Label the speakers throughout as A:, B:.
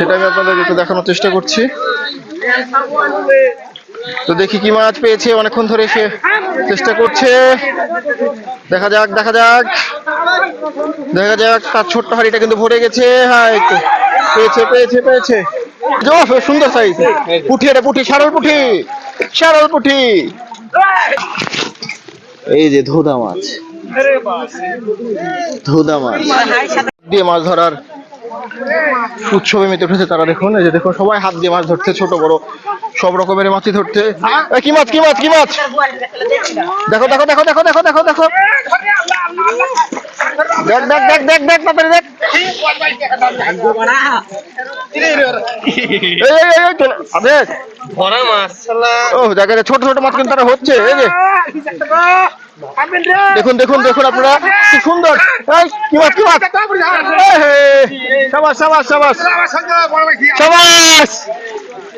A: সেটা আমি আপনাদেরকে একটু দেখানোর চেষ্টা করছি। তো দেখি কি মাছ পেয়েছে, অনেকক্ষণ ধরে সে চেষ্টা করছে। দেখা যাক দেখা যাক। দেখা যাক, তার ছোট্ট হাড়িটা কিন্তু ভরে গেছে। হ্যাঁ তো। পেয়েছে পেয়েছে পেয়েছে। সুন্দর সাইজ পুঠি, এটা পুঠি সারল পুঠি। সারল পুঠি। এই যে ধুদা মাছ। ধুদা মাছ। দিয়ে মাছ ধরার উৎসবে মেতে উঠেছে তারা দেখুন, এই যে দেখুন, সবাই হাত দিয়ে মাছ ধরছে ছোট বড়। সব রকমের মাছই ধরছে কি মাছ কি মাছ কি মাছ? দেখো দেখো দেখো দেখো দেখো দেখো দেখো। দেখ দেখ দেখ দেখ দেখ তাড়াতাড়ি দেখ। ছোট ছোট মাছ কিন্তু তারা হচ্ছে এই যে। দেখুন দেখুন দেখুন আপনারা কি সুন্দর। কি মাছ কি মাছ? এই, হে, সাবাস সাবাস সাবাস। সাবাস।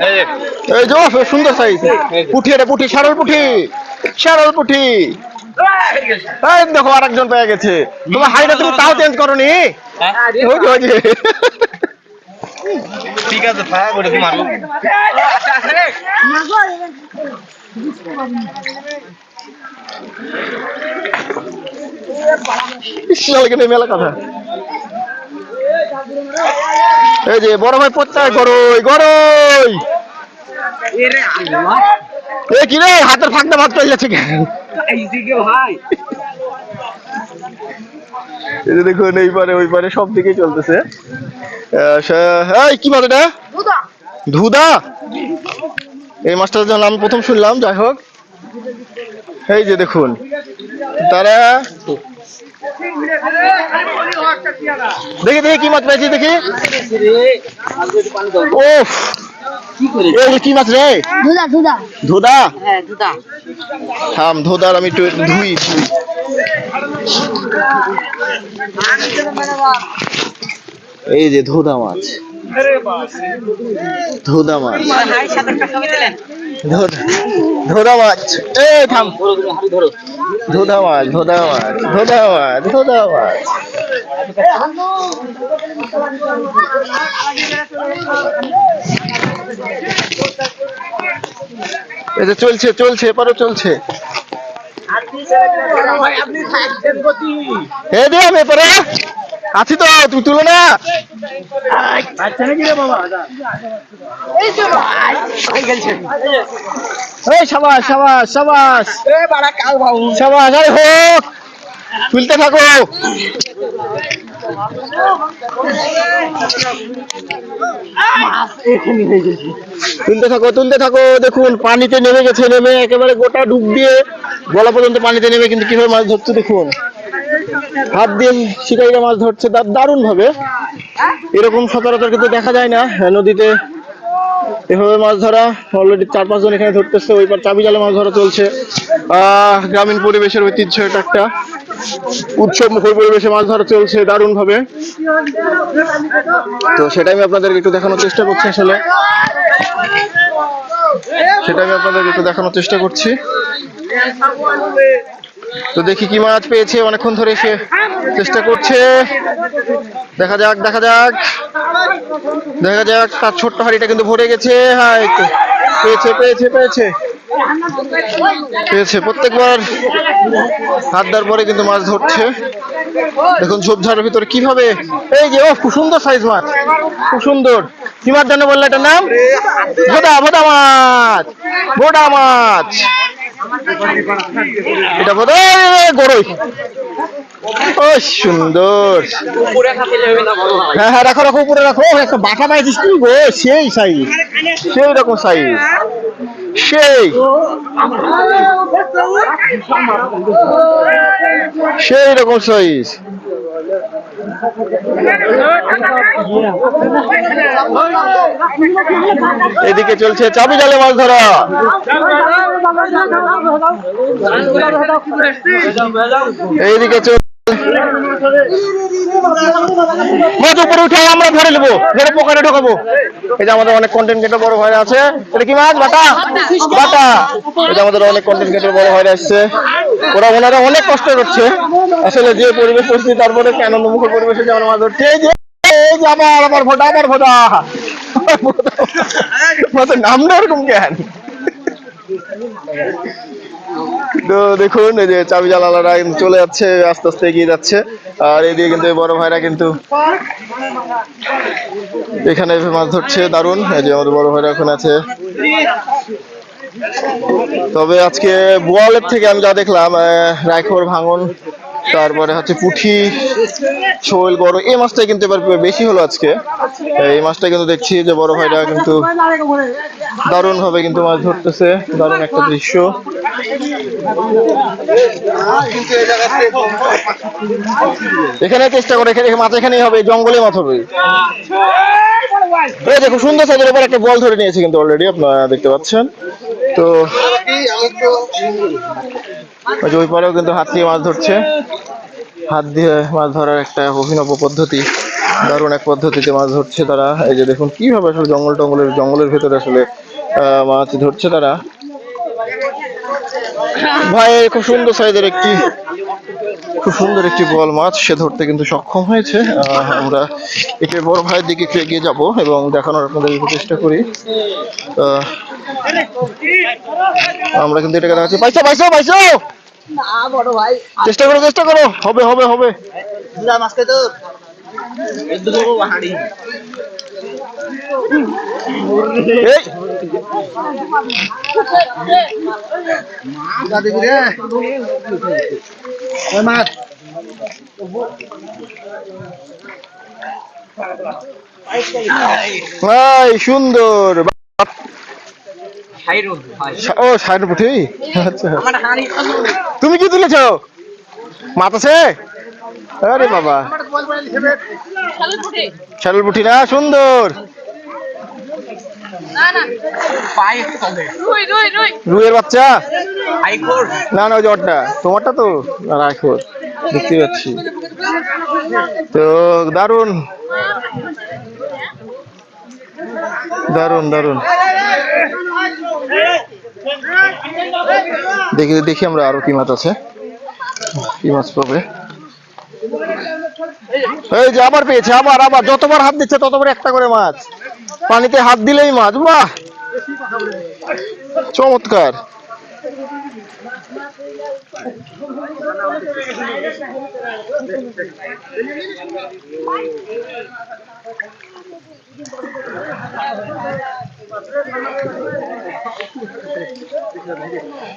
B: এই যে এই যে
A: ও, সুন্দর সাইজ পুঠি এটা পুঠি সারল পুঠি। সারল পুঠি। এই দেখো আরেকজন পেয়ে গেছে। তোমার হাইটা তুমি তাও চেঞ্জ করনি।
B: ঠিক আছে মারবো
A: ইস, মেলা কথা। এই যে বড় ভাই গরই গরই। এ কি রে হাতের ফাঁকটা ভাত পেয়ে যাচ্ছে কেন? এই যে দেখুন এই পারে ওই পারে সব দিকে চলতেছে এই কি মাছ এটা? ধুদা এই মাছটার জন্য আমি প্রথম শুনলাম যাই হোক। এই যে দেখুন তারা দেখি দেখি কি মাছ পেয়েছি দেখি। ও কি মাছ রে?
C: দুদা দুদা
A: ধুদা
C: হ্যাঁ দুদা
A: থাম ধোদার আমি একটু ধুই। ধুই। এই যে ধোদা মাছ। ধোদা মাছ। ধোদা- মাছ। এই থাম। ধোদা মাছ ধোদা মাছ ধোদা মাছ ধোদা মাছ। এই যে চলছে চলছে এপারও চলছে। হে দে আমি এপারে আছি তো, তুমি তুলো না। তুলতে থাকো। তুলতে থাকো তুলতে থাকো, দেখুন, পানিতে নেমে গেছে, নেমে একেবারে গোটা ডুব দিয়ে গলা পর্যন্ত পানিতে নেমে কিন্তু কীভাবে মাছ ধরছে, দেখুন। হাত দিয়ে শিকারীরা মাছ ধরছে দারুণ ভাবে এরকম সচরাচর কিন্তু দেখা যায় না হ্যাঁ, নদীতে। এভাবে মাছ ধরা অলরেডি চার পাঁচজন এখানে ধরতেছে ওই পার চাবি জালে মাছ ধরা চলছে। গ্রামীণ পরিবেশের ঐতিহ্য এটা একটা। উৎসব মুখর পরিবেশে মাছ ধরা চলছে দারুণ ভাবে তো সেটা আমি আপনাদেরকে একটু দেখানোর চেষ্টা করছি আসলে। সেটা আমি আপনাদেরকে একটু দেখানোর চেষ্টা করছি। তো দেখি কি মাছ পেয়েছে, অনেকক্ষণ ধরে সে চেষ্টা করছে। দেখা যাক দেখা যাক। দেখা যাক, তার ছোট্ট হাড়িটা কিন্তু ভরে গেছে। হ্যাঁ তো পেয়েছে পেয়েছে পেয়েছে। পেয়েছে, প্রত্যেকবার হাত দেওয়ার পরে কিন্তু মাছ ধরছে। দেখুন, ঝোপঝাড়ের ভিতরে কীভাবে এই যে ও খুব সুন্দর সাইজ মাছ। খুব সুন্দর। কি মাছ জানো বললে এটার নাম? ভোদা ভোদা মাছ। ভোদা মাছ। এটা বোধ গরই। ও, সুন্দর। হ্যাঁ হ্যাঁ রাখো রাখো, উপরে রাখো। একটা বাটা পাইছিস তুই গো, সেই সাইজ সেই রকম সাইজ সেই। সেই রকম সাইজ এদিকে চলছে চাবি জালে মাছ ধরা। এইদিকে চল আমরা ধরে নেব আমাদের অনেক বড় আছে। আমাদের অনেক বড় আসছে ওরা অনেক কষ্ট করছে। আসলে যে পরিবেশ পরিস্থিতি তারপরে কি আনন্দমুখর পরিবেশে যেমন মাছ ধরছে? ফোটা আবার ফোটা মাছের নামটা এরকম কেন তো দেখুন, এই যে চাবি জালালারা কিন্তু চলে যাচ্ছে, আস্তে আস্তে এগিয়ে যাচ্ছে। আর এদিকে কিন্তু বড় ভাইরা কিন্তু এখানে মাছ ধরছে, দারুণ। এই যে আমাদের বড় ভাইরা এখন আছে। তবে আজকে বোয়ালের থেকে আমি যা দেখলাম রায়খোর ভাঙন, তারপরে হচ্ছে পুঠি, শোল বড় এই মাছটা কিন্তু এবার বেশি হলো আজকে। এই মাছটা কিন্তু দেখছি যে বড় ভাইরা কিন্তু দারুণ ভাবে কিন্তু মাছ ধরতেছে, দারুণ একটা দৃশ্য। এখানে চেষ্টা করে, এখানে মাছ এখানেই হবে জঙ্গলে মাছ হবে। এই দেখো, সুন্দর সাইজের উপর একটা বল ধরে নিয়েছে কিন্তু অলরেডি আপনারা দেখতে পাচ্ছেন। তো ওই পারেও কিন্তু হাত দিয়ে মাছ ধরছে। হাত দিয়ে মাছ ধরার একটা অভিনব পদ্ধতি, দারুণ এক পদ্ধতিতে মাছ ধরছে তারা। এই যে দেখুন, কীভাবে আসলে জঙ্গল টঙ্গলের জঙ্গলের ভেতরে আসলে মাছ ধরছে তারা। ভাই খুব সুন্দর সাইজের একটি খুব সুন্দর একটি বল মাছ। সে ধরতে কিন্তু সক্ষম হয়েছে। আহ, আমরা একে বড় ভাইয়ের দিকে একটু এগিয়ে যাব এবং দেখানোর আপনাদের চেষ্টা করি। আহ, আমরা কিন্তু এটাকে দেখাচ্ছি। পাইছো পাইছো পাইছো? চেষ্টা করো চেষ্টা করো। হবে হবে হবে। এই ভাই সুন্দর। ও সাইড পুঠি? আচ্ছা। তুমি কি তুলেছ? মাছ আছে আরে বাবা। শালুল পুঠি না? সুন্দর। রুইয়ের বাচ্চা? না না ওই জটটা তোমারটা তো? রাখো দেখতে পাচ্ছি। তো দারুণ দারুণ দারুণ দেখি দেখি আমরা আরও কি মাছ আছে। কি মাছ পাবে? এই যে আবার পেয়েছে আবার আবার। যতবার হাত দিচ্ছে ততবার একটা করে মাছ। পানিতে হাত দিলেই মাছ, বাহ! চমৎকার।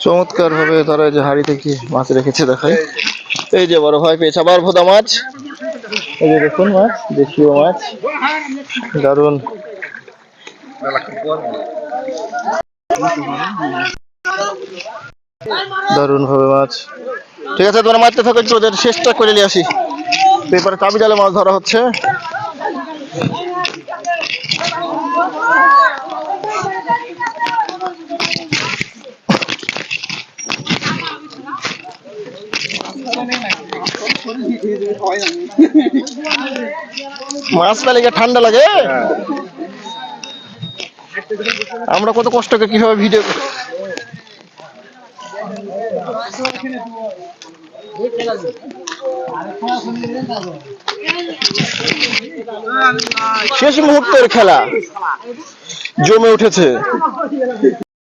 A: চমৎকার ভাবে তারা যে হাড়ি থেকে মাছ রেখেছে দেখায় এই যে বড় ভাই পেয়েছে আবার ভোদা মাছ। এই যে দেখুন মাছ, দেশীয় মাছ। দারুণ দারুণ ভাবে মাছ। ঠিক আছে, তোমরা মারতে থাকো একটু ওদের শেষটা করে নিয়ে আসি। এরপরে চাবি জালে মাছ ধরা হচ্ছে। মাছ পেলে ঠান্ডা লাগে? আমরা কত কষ্ট করে কীভাবে ভিডিও শেষ মুহূর্তের খেলা। জমে উঠেছে।